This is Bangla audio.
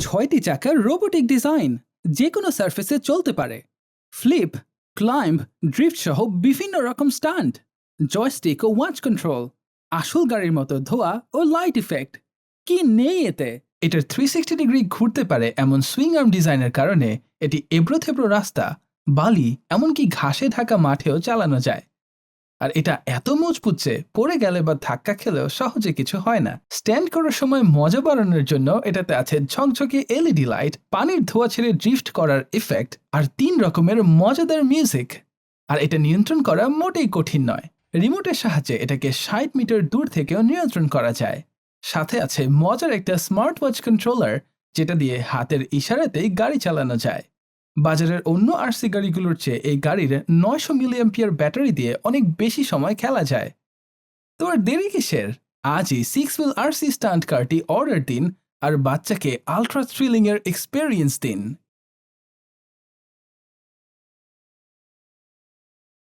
ছয়টি চাকার রোবোটিক ডিজাইন যে কোনো সার্ফেসে চলতে পারে। ফ্লিপ ক্লাইম্ব ড্রিফট সহ বিভিন্ন রকম স্টান্ট জয়স্টিক ও ওয়াচ কন্ট্রোল আসল গাড়ির মতো ধোয়া ও লাইট ইফেক্ট কি নেই এতে? এটার থ্রি সিক্সটি ডিগ্রি ঘুরতে পারে এমন সুইং আর্ম ডিজাইনের কারণে এটি এবড়ো থেবড়ো রাস্তা, বালি, এমনকি ঘাসে ঢাকা মাঠেও চালানো যায়। আর এটা এত মজবুত যে পড়ে গেলে বা ধাক্কা খেলেও সহজে কিছু হয় না। স্ট্যান্ড করার সময় মজা বাড়ানোর জন্য এটাতে আছে ঝকঝকে এলইডি লাইট, পানির ধোয়া ছেড়ে ড্রিফট করার ইফেক্ট, আর তিন রকমের মজাদার মিউজিক। আর এটা নিয়ন্ত্রণ করা মোটেই কঠিন নয়। রিমোটের সাহায্যে এটাকে ষাট মিটার দূর থেকেও নিয়ন্ত্রণ করা যায়। সাথে আছে মজার একটা স্মার্ট ওয়াচ কন্ট্রোলার, যেটা দিয়ে হাতের ইশারাতেই গাড়ি চালানো যায়। বাজারের অন্য আরসি গাড়িগুলোর চেয়ে এই গাড়ির নয়শো মিলিয়াম্পিয়ার ব্যাটারি দিয়ে অনেক বেশি সময় খেলা যায়। তোমার দেরি কিসের? আজই সিক্স হুইল আরসি স্টান্ট কারটি অর্ডার দিন আর বাচ্চাকে আলট্রা থ্রিলিংয়ের এক্সপেরিয়েন্স দিন।